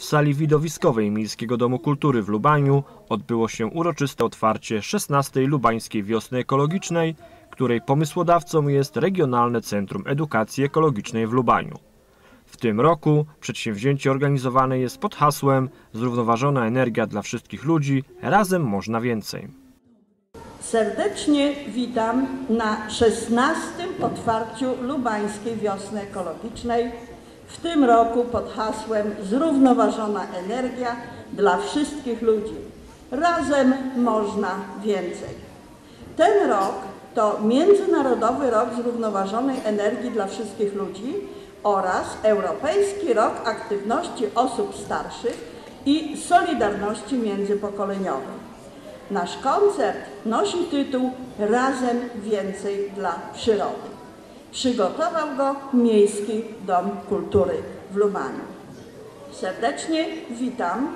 W sali widowiskowej Miejskiego Domu Kultury w Lubaniu odbyło się uroczyste otwarcie 16. Lubańskiej Wiosny Ekologicznej, której pomysłodawcą jest Regionalne Centrum Edukacji Ekologicznej w Lubaniu. W tym roku przedsięwzięcie organizowane jest pod hasłem Zrównoważona energia dla wszystkich ludzi, razem można więcej. Serdecznie witam na 16. otwarciu Lubańskiej Wiosny Ekologicznej, w tym roku pod hasłem Zrównoważona energia dla wszystkich ludzi. Razem można więcej. Ten rok to Międzynarodowy Rok Zrównoważonej Energii dla wszystkich ludzi oraz Europejski Rok Aktywności Osób Starszych i Solidarności Międzypokoleniowej. Nasz koncert nosi tytuł Razem więcej dla przyrody. Przygotował go Miejski Dom Kultury w Lubaniu. Serdecznie witam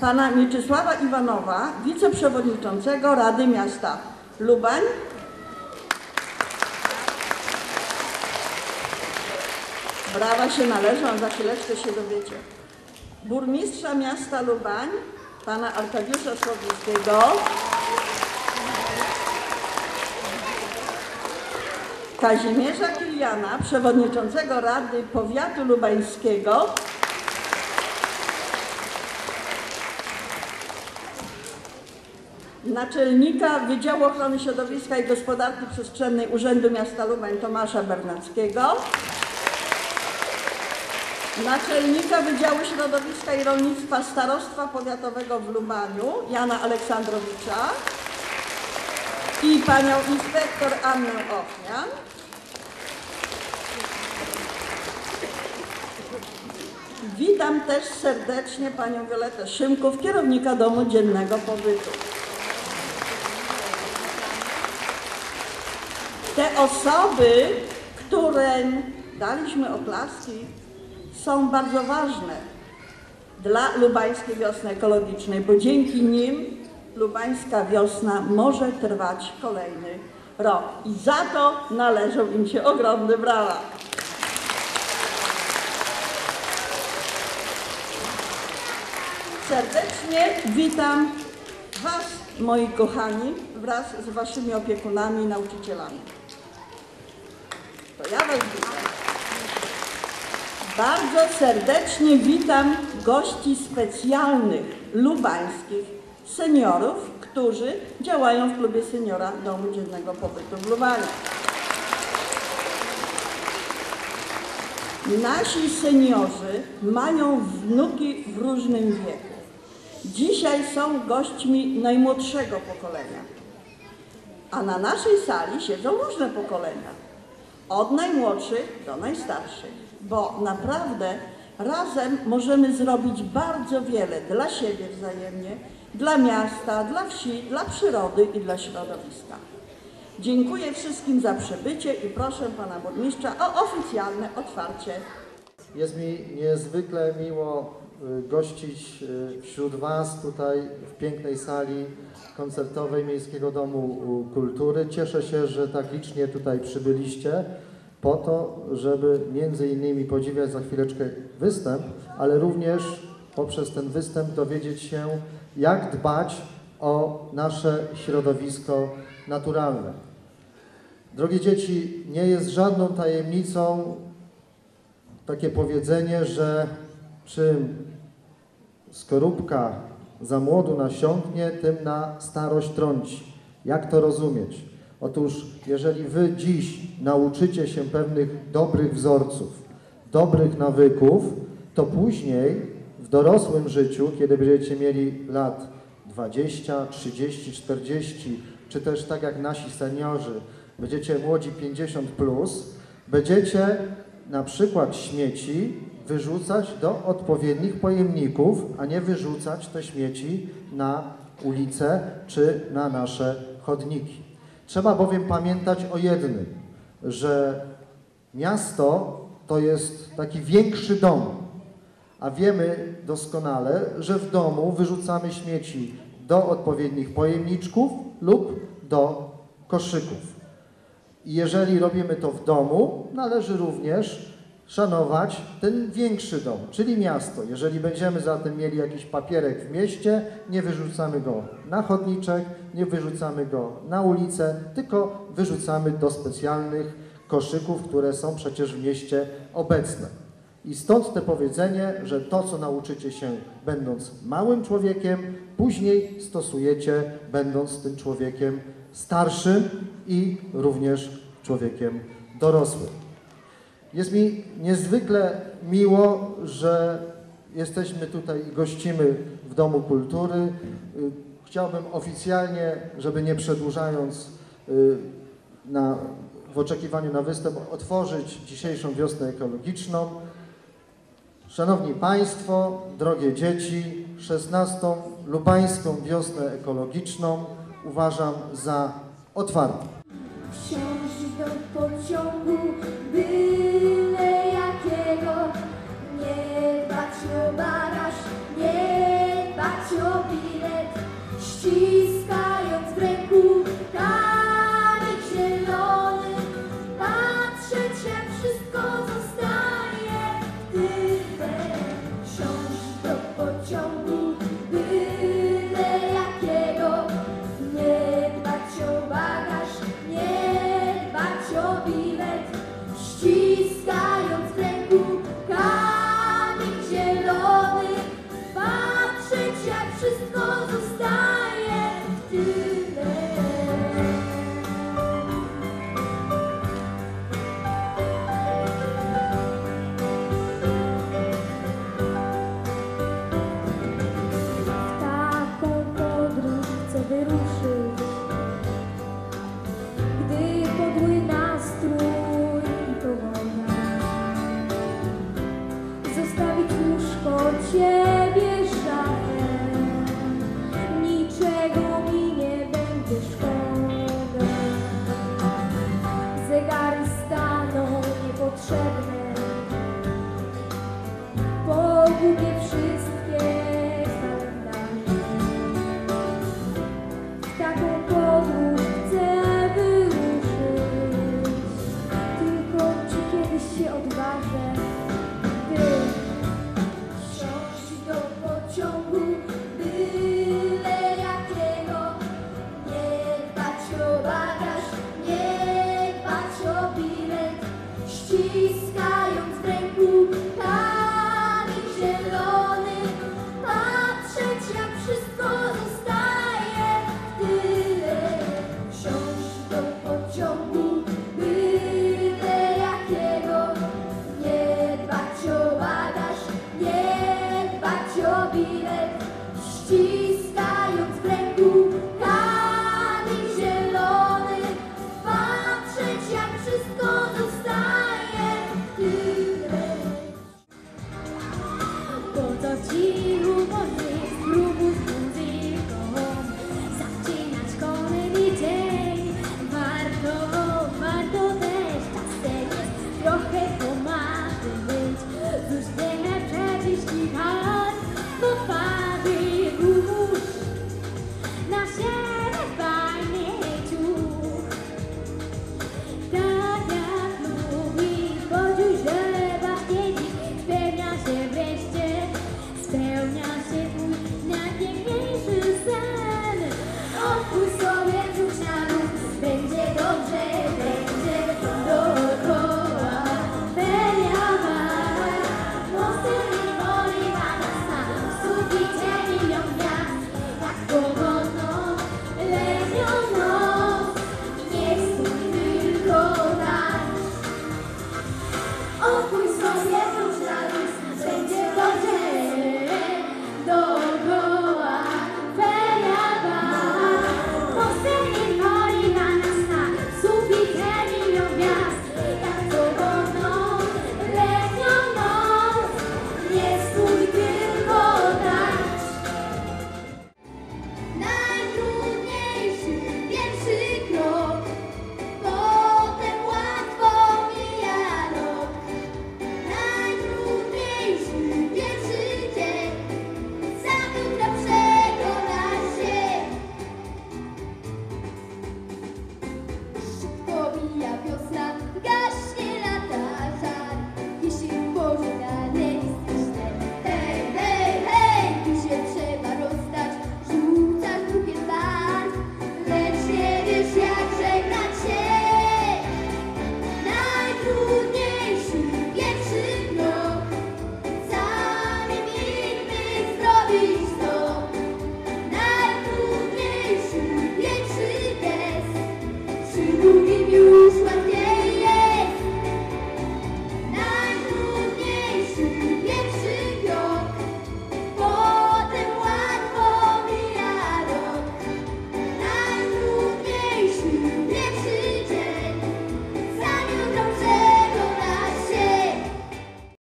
pana Mieczysława Iwanowa, wiceprzewodniczącego Rady Miasta Lubań. Brawa się należą, za chwileczkę się dowiecie. Burmistrza miasta Lubań, pana Arkadiusza Słowickiego. Kazimierza Kiliana, przewodniczącego Rady Powiatu Lubańskiego. Naczelnika Wydziału Ochrony Środowiska i Gospodarki Przestrzennej Urzędu Miasta Lubań Tomasza Bernackiego. Naczelnika Wydziału Środowiska i Rolnictwa Starostwa Powiatowego w Lubaniu Jana Aleksandrowicza i panią inspektor Annę Ochnian. Witam też serdecznie panią Violetę Szymków, kierownika Domu Dziennego Pobytu. Te osoby, którym daliśmy oklaski, są bardzo ważne dla Lubańskiej Wiosny Ekologicznej, bo dzięki nim Lubańska Wiosna może trwać kolejny rok. I za to należą im się ogromne brawa. Serdecznie witam Was, moi kochani, wraz z Waszymi opiekunami i nauczycielami. To ja Was witam. Bardzo serdecznie witam gości specjalnych lubańskich seniorów, którzy działają w klubie seniora Domu Dziennego Pobytu w Lubaniu. Nasi seniorzy mają wnuki w różnym wieku. Dzisiaj są gośćmi najmłodszego pokolenia, a na naszej sali siedzą różne pokolenia, od najmłodszych do najstarszych, bo naprawdę razem możemy zrobić bardzo wiele dla siebie wzajemnie, dla miasta, dla wsi, dla przyrody i dla środowiska. Dziękuję wszystkim za przybycie i proszę pana burmistrza o oficjalne otwarcie. Jest mi niezwykle miło gościć y, wśród Was tutaj w pięknej sali koncertowej Miejskiego Domu y, Kultury. Cieszę się, że tak licznie tutaj przybyliście po to, żeby między innymi podziwiać za chwileczkę występ, ale również poprzez ten występ dowiedzieć się, jak dbać o nasze środowisko naturalne. Drogie dzieci, nie jest żadną tajemnicą takie powiedzenie, że czym skorupka za młodu nasiąknie, tym na starość trąci. Jak to rozumieć? Otóż, jeżeli Wy dziś nauczycie się pewnych dobrych wzorców, dobrych nawyków, to później w dorosłym życiu, kiedy będziecie mieli lat 20, 30, 40, czy też tak jak nasi seniorzy, będziecie młodzi 50 plus, będziecie na przykład śmieci wyrzucać do odpowiednich pojemników, a nie wyrzucać te śmieci na ulice czy na nasze chodniki. Trzeba bowiem pamiętać o jednym, że miasto to jest taki większy dom, a wiemy doskonale, że w domu wyrzucamy śmieci do odpowiednich pojemniczków lub do koszyków. I jeżeli robimy to w domu, należy również szanować ten większy dom, czyli miasto. Jeżeli będziemy zatem mieli jakiś papierek w mieście, nie wyrzucamy go na chodniczek, nie wyrzucamy go na ulicę, tylko wyrzucamy do specjalnych koszyków, które są przecież w mieście obecne. I stąd te powiedzenie, że to, co nauczycie się będąc małym człowiekiem, później stosujecie będąc tym człowiekiem starszym i również człowiekiem dorosłym. Jest mi niezwykle miło, że jesteśmy tutaj i gościmy w Domu Kultury. Y, Chciałbym oficjalnie, żeby nie przedłużając y, na, w oczekiwaniu na występ, otworzyć dzisiejszą wiosnę ekologiczną. Szanowni Państwo, drogie dzieci, 16. Lubańską Wiosnę Ekologiczną uważam za otwartą. Wsiąść do pociągu, byle